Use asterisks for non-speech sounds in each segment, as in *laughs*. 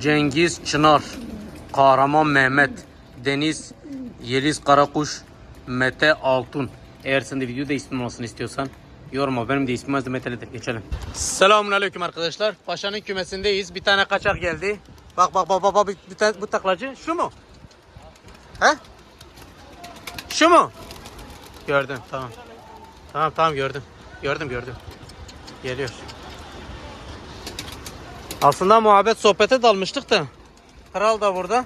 Cengiz Çınar, Kahraman Mehmet, Deniz Yeliz Karakuş, Mete Altun. Eğer sen de videoda ismin olmasını istiyorsan yorma. Benim de ismim Azim Mete'lidir. Geçelim. Selamun Aleyküm arkadaşlar. Paşa'nın kümesindeyiz. Bir tane kaçak geldi. Bak bak bak bak, bak. Bir tane- bu taklacı. Şu mu? He? Şu mu? Gördüm tamam. Tamam tamam gördüm. Gördüm gördüm. Geliyor. Aslında muhabbet sohbete dalmıştık da. Kral da burada.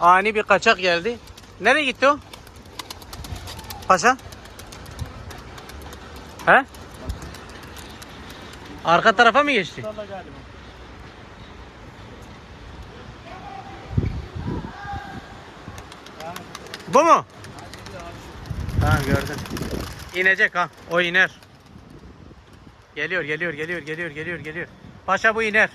Ani bir kaçak geldi. Nereye gitti o? Paşa? He? Arka tarafa mı geçti? Bu mu? Ha gördüm. İnecek ha. O iner. Geliyor, geliyor, geliyor, geliyor, geliyor, geliyor. Paşa bu iner.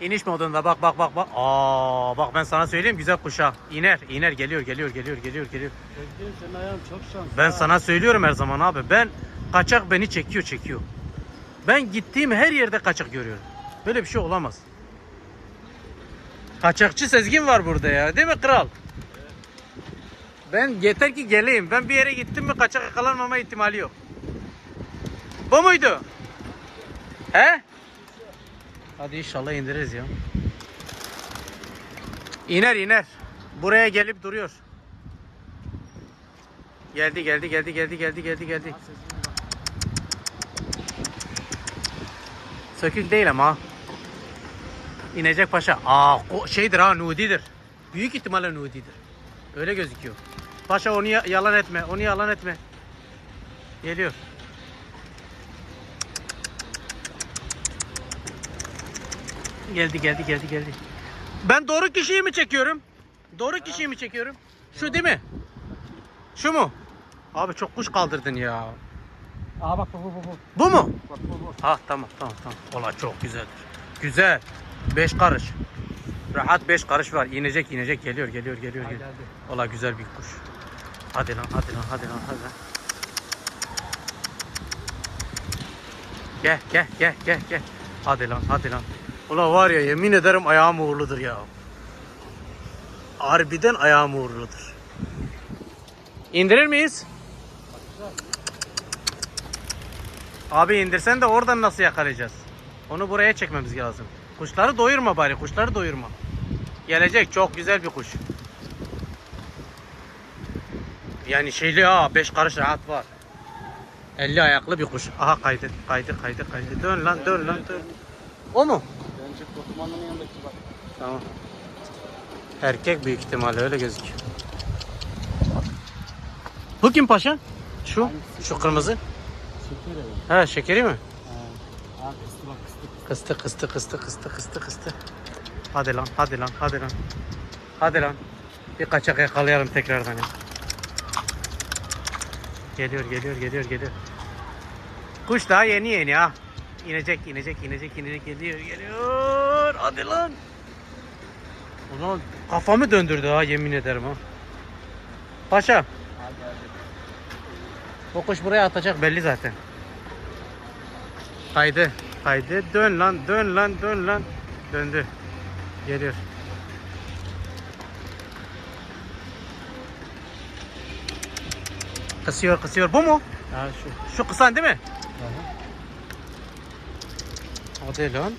İniş modunda bak bak bak bak. Aa bak ben sana söyleyeyim güzel kuşa. İner, iner geliyor, geliyor, geliyor, geliyor, geliyor. Sevgilim senin ayağın çok şanslı. Ben ha. sana söylüyorum her zaman abi. Ben kaçak beni çekiyor, çekiyor. Ben gittiğim her yerde kaçak görüyorum. Böyle bir şey olamaz. Kaçakçı Sezgin var burada ya. Değil mi kral? Ben yeter ki geleyim. Ben bir yere gittim mi kaçak yakalanmama ihtimali yok. Bu muydu? He? Hadi inşallah indiririz ya. İner iner. Buraya gelip duruyor. Geldi geldi geldi geldi geldi geldi geldi. Sökük değil ama. İnecek paşa. Aa şeydir ha nudidir. Büyük ihtimalle nudidir. Öyle gözüküyor. Paşa onu ya- yalan etme. Onu yalan etme. Geliyor. Geldi geldi geldi geldi. Ben doğru kişiyi mi çekiyorum? Doğru kişiyi mi çekiyorum? Şu değil mi? Şu mu? Abi çok kuş kaldırdın ya. Aa bak bu bu bu. bu. Mu? Bak bu bu. Ha tamam tamam tamam. Ola çok güzeldir. Güzel. Beş karış. Rahat beş karış var. İnecek inecek geliyor geliyor geliyor. Ha, geliyor. geldi. Ola güzel bir kuş. Hadi lan hadi lan hadi lan hadi lan. Gel gel gel gel gel. Hadi lan hadi lan. Ola var ya yemin ederim ayağım uğurludur ya. Harbiden ayağım uğurludur. İndirir miyiz? Abi indirsen de oradan nasıl yakalayacağız? Onu buraya çekmemiz lazım. Kuşları doyurma bari, kuşları doyurma. Gelecek çok güzel bir kuş. Yani şeyli ha 5 karış rahat var. 50 ayaklı bir kuş. Aha kaydı, kaydı, kaydı, kaydı. Dön lan, dön lan, dön. O mu? Kotuman'ın yanındaki bak. Tamam. Erkek büyük ihtimalle öyle gözüküyor. Bu kim paşa? Şu, şu kırmızı. Şeker evet. Ha şekeri mi? Ha. Aa kıstı bak kıstı. Kıstı kıstı kıstı kıstı kıstı kıstı. Hadi lan hadi lan hadi lan. Hadi lan. Bir kaçak yakalayalım tekrardan ya. Geliyor geliyor geliyor geliyor. Kuş daha yeni yeni ha. İnecek inecek inecek inecek geliyor geliyor. Hadi lan. Ulan kafamı döndürdü ha yemin ederim ha. Paşa Hadi hadi. o kuş buraya atacak belli zaten. Kaydı. Kaydı. Dön lan, dön lan, dön lan. Döndü. Geliyor. Kısıyor, kısıyor. Bu mu? Ha şu. Şu kısan değil mi? Aha. Hadi lan.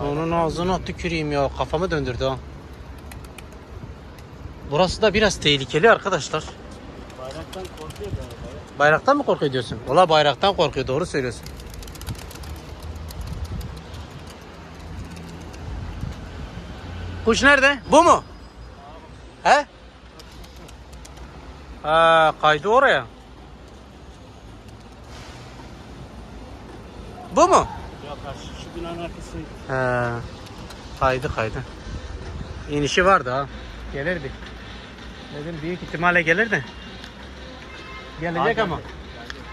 Onun ağzına tüküreyim ya. Kafamı döndürdü ha. Burası da biraz tehlikeli arkadaşlar. Bayraktan korkuyor galiba. Bayraktan mı korkuyor diyorsun? Valla bayraktan korkuyor. Doğru söylüyorsun. Kuş nerede? Bu mu? He? Ha, kaydı oraya. Bu mu? Binanın arkasıydı. He. Kaydı kaydı. İnişi vardı ha. Gelirdi. Dedim büyük ihtimalle gelir de. Gelecek Aa, ama. geldi.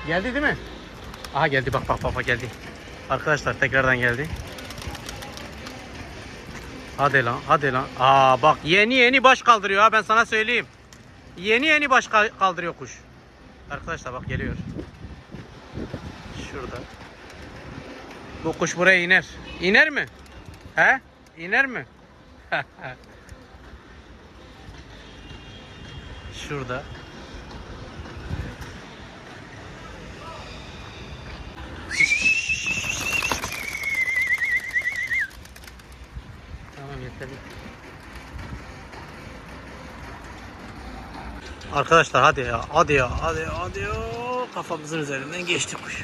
Geldi değil mi? Aha geldi bak bak bak bak geldi. Arkadaşlar tekrardan geldi. Hadi lan hadi lan. Aa bak yeni yeni baş kaldırıyor ha ben sana söyleyeyim. Yeni yeni baş kal- kaldırıyor kuş. Arkadaşlar bak geliyor. Şurada. Bu kuş buraya iner. İner mi? He? İner mi? *laughs* Şurada. Tamam yeterli. Arkadaşlar hadi ya, hadi ya, hadi ya, hadi ya. Kafamızın üzerinden geçti kuş.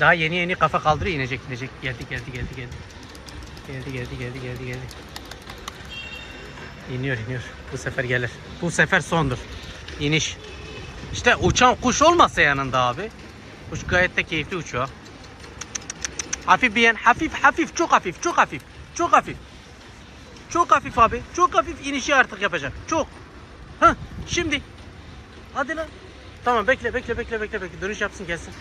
Daha yeni yeni kafa kaldırıyor inecek inecek. Geldi geldi geldi geldi. Geldi geldi geldi geldi geldi. İniyor iniyor. Bu sefer gelir. Bu sefer sondur. İniş. İşte uçan kuş olmasa yanında abi. Kuş gayet de keyifli uçuyor. Hafif bir yen. Hafif hafif çok hafif çok hafif. Çok hafif. Çok hafif abi. Çok hafif inişi artık yapacak. Çok. Hah şimdi. Hadi lan. Tamam bekle bekle bekle bekle bekle. Dönüş yapsın gelsin.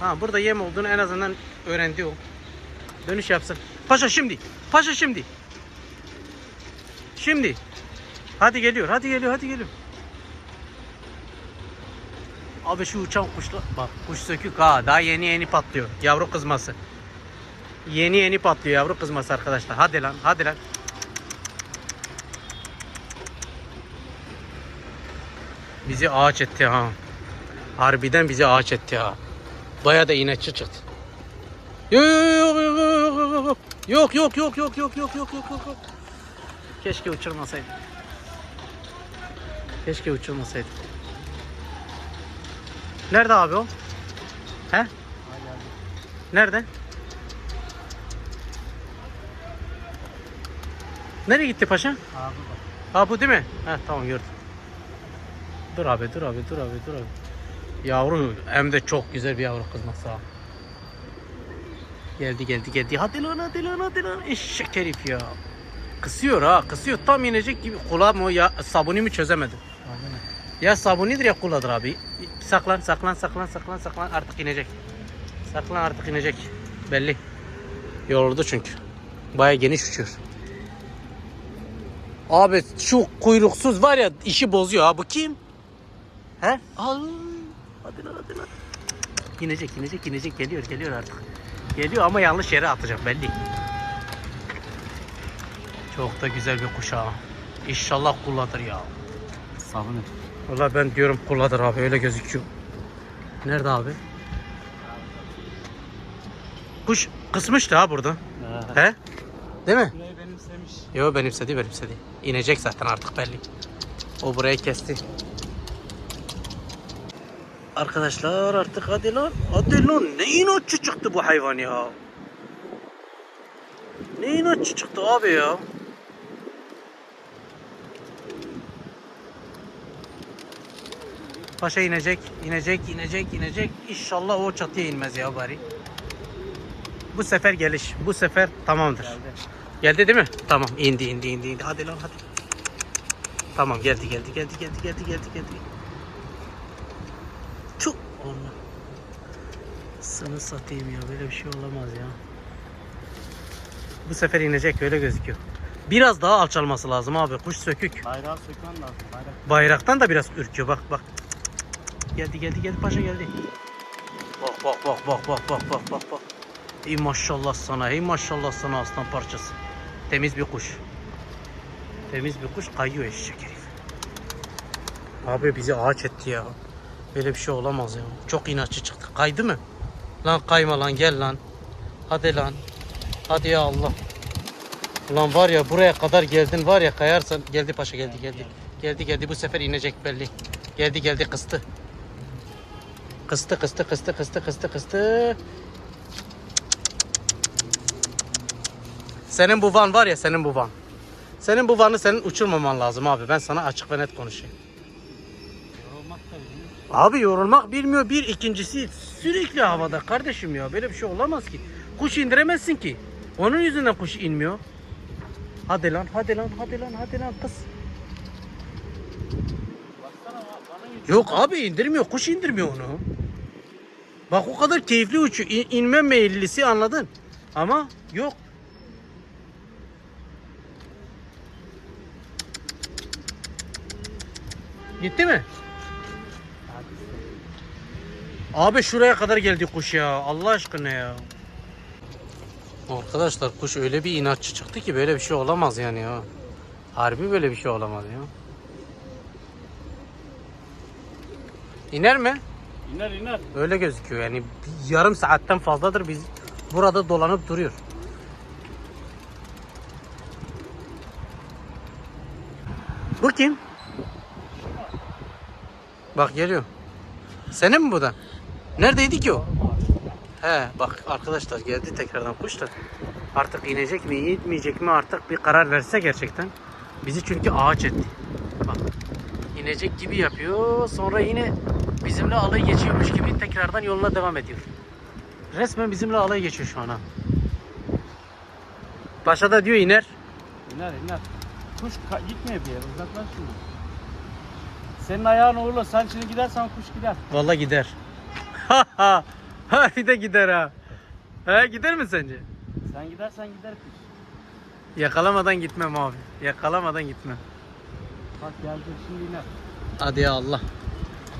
Ha burada yem olduğunu en azından öğrendi o. Dönüş yapsın. Paşa şimdi. Paşa şimdi. Şimdi. Hadi geliyor. Hadi geliyor. Hadi geliyor. Abi şu uçan kuşla bak kuş sökük ha daha yeni yeni patlıyor yavru kızması. Yeni yeni patlıyor yavru kızması arkadaşlar. Hadi lan hadi lan. Bizi ağaç etti ha. Harbiden bizi ağaç etti ha. Baya da inatçı çıktı. Yok yok yok yok yok yok yok yok yok yok yok. Keşke uçurmasaydı. Keşke uçurmasaydı. Nerede abi o? He? Nerede? Nereye gitti paşa? Abi bak. Ha bu değil mi? He tamam gördüm. Dur abi dur abi dur abi dur abi. Yavru hem de çok güzel bir yavru kızması ha. Geldi geldi geldi. Hadi lan hadi lan hadi lan. Eşek herif ya. Kısıyor ha kısıyor. Tam inecek gibi. Kulağı mı ya sabuni mi çözemedim. Abi. Ya sabunidir ya kuladır abi. Saklan saklan saklan saklan saklan artık inecek. Saklan artık inecek. Belli. Yoruldu çünkü. Baya geniş uçuyor. Abi şu kuyruksuz var ya işi bozuyor ha. Bu kim? He? Al. Hadi lan hadi lan. İnecek inecek inecek geliyor geliyor artık. Geliyor ama yanlış yere atacak belli. Çok da güzel bir kuş ha. İnşallah kuladır ya. Sabunu. Valla ben diyorum kuladır abi öyle gözüküyor. Nerede abi? Kuş kısmıştı ha burada. He? Değil mi? Burayı benimsemiş. Yo benimsedi benimsedi. İnecek zaten artık belli. O burayı kesti. Arkadaşlar artık hadi lan. Hadi lan. Ne inatçı çıktı bu hayvan ya. Ne inatçı çıktı abi ya. Paşa inecek, inecek, inecek, inecek. İnşallah o çatıya inmez ya bari. Bu sefer geliş. Bu sefer tamamdır. Geldi. Geldi değil mi? Tamam indi indi indi indi. Hadi lan hadi. Tamam geldi geldi geldi geldi geldi geldi geldi. Çok Allah. Sana satayım ya böyle bir şey olamaz ya. Bu sefer inecek öyle gözüküyor. Biraz daha alçalması lazım abi. Kuş sökük. Bayrağı sökmen lazım. Bayrak. Bayraktan da biraz ürküyor bak bak. Geldi geldi geldi paşa geldi. Bak bak bak bak bak bak bak bak bak. Ey maşallah sana, ey maşallah sana aslan parçası. Temiz bir kuş. Temiz bir kuş kayıyor eşek herif. Abi bizi ağaç etti ya. Böyle bir şey olamaz ya. Çok inatçı çıktı. Kaydı mı? Lan kayma lan gel lan. Hadi lan. Hadi ya Allah. Ulan var ya buraya kadar geldin var ya kayarsan. Geldi paşa geldi geldi. Geldi geldi bu sefer inecek belli. Geldi geldi kıstı. Kıstı kıstı kıstı kıstı kıstı kıstı. Senin bu van var ya senin bu van. Senin bu vanı senin uçurmaman lazım abi. Ben sana açık ve net konuşayım. Abi yorulmak bilmiyor bir ikincisi sürekli havada kardeşim ya böyle bir şey olamaz ki. Kuş indiremezsin ki. Onun yüzünden kuş inmiyor. Hadi lan hadi lan hadi lan hadi lan kız. Yok abi indirmiyor kuş indirmiyor onu. Bak o kadar keyifli uçuyor. İn, inme meyillisi anladın. Ama yok. Gitti mi? Abi şuraya kadar geldi kuş ya. Allah aşkına ya. Arkadaşlar kuş öyle bir inatçı çıktı ki böyle bir şey olamaz yani ya. Harbi böyle bir şey olamaz ya. İner mi? İner iner. Öyle gözüküyor yani yarım saatten fazladır biz burada dolanıp duruyor. Bu kim? Bak geliyor. Senin mi bu da? Neredeydi ki o? He bak arkadaşlar geldi tekrardan kuş da. Artık inecek mi inmeyecek mi artık bir karar verse gerçekten. Bizi çünkü ağaç etti. Bak inecek gibi yapıyor sonra yine bizimle alay geçiyormuş gibi tekrardan yoluna devam ediyor. Resmen bizimle alay geçiyor şu an ha. Paşa da diyor iner. İner iner. Kuş gitmiyor bir yere uzaklaş şimdi. Senin ayağın uğurlu. Sen şimdi gidersen kuş gider. Vallahi gider. Ha bir de gider ha. He gider mi sence? Sen gidersen gider kuş. Yakalamadan gitmem abi. Yakalamadan gitmem. Bak geldi şimdi iner. Hadi ya Allah.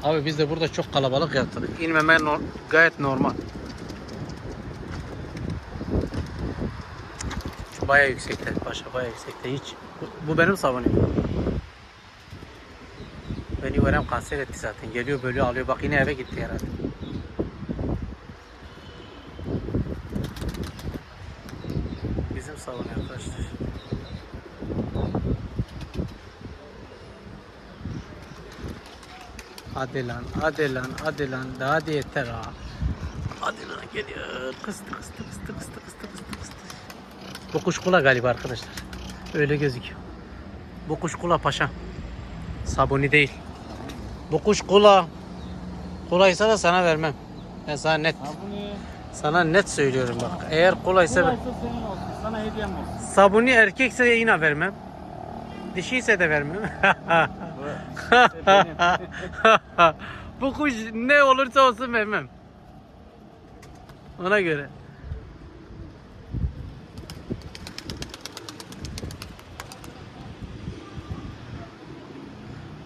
Abi biz de burada çok kalabalık yattık. İnmeme nor- gayet normal. Şu baya yüksekte. Paşa baya yüksekte. Hiç. Bu, bu benim savunuyorum. Beni verem kanser etti zaten. Geliyor böyle alıyor. Bak yine eve gitti herhalde. Hadi lan, hadi lan, hadi lan. Daha hadi yeter ha. Hadi lan geliyor. Kıstı, kıstı, kıstı, kıstı, kıstı, kıstı, kıstı. Bu kuş kula galiba arkadaşlar. Öyle gözüküyor. Bu kuş kula paşa. Sabuni değil. Bu kuş kula. Kulaysa da sana vermem. Ben sana net, Sabuni. sana net söylüyorum bak. Eğer kulaysa Kolaysa senin olsun. Sana hediyem olsun. sabuni erkekse yine vermem. Dişiyse de vermem. *laughs* Bu kuş ne olursa olsun vermem. Ona göre.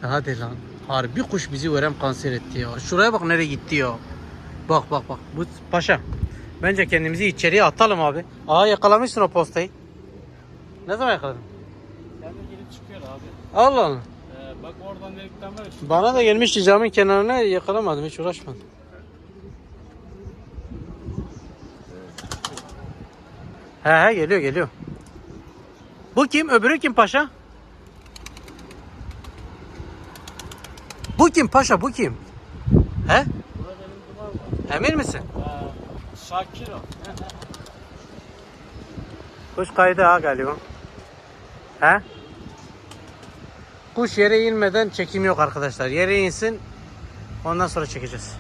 Hadi lan. Harbi kuş bizi verem kanser etti ya. Şuraya bak nereye gitti ya. Bak bak bak. Bu paşa. Bence kendimizi içeriye atalım abi. Aa yakalamışsın o postayı. Ne zaman yakaladın? Kendi gelip çıkıyor abi. Allah Allah. Bak oradan delikten var ya. Bana da gelmişti camın kenarına yakalamadım hiç uğraşmadım. He he geliyor geliyor. Bu kim? Öbürü kim paşa? Bu kim paşa bu kim? He? Burada benim duvar var. Emin misin? Ee, Şakir o. *laughs* Kuş kaydı ha galiba. He? Kuş yere inmeden çekim yok arkadaşlar. Yere insin. Ondan sonra çekeceğiz.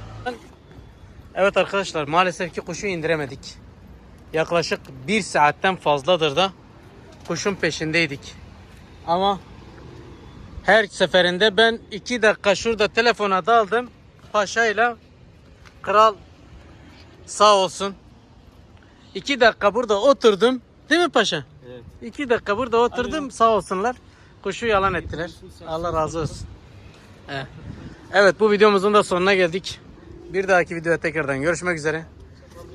Evet arkadaşlar maalesef ki kuşu indiremedik. Yaklaşık bir saatten fazladır da kuşun peşindeydik. Ama her seferinde ben iki dakika şurada telefona daldım. Paşayla kral sağ olsun. İki dakika burada oturdum. Değil mi paşa? Evet. İki dakika burada oturdum Aynen. sağ olsunlar. Kuşu yalan ettiler. Allah razı olsun. Evet. bu videomuzun da sonuna geldik. Bir dahaki videoda tekrardan görüşmek üzere.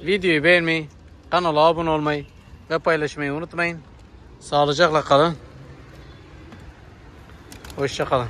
Videoyu beğenmeyi, kanala abone olmayı ve paylaşmayı unutmayın. Sağlıcakla kalın. Hoşça kalın.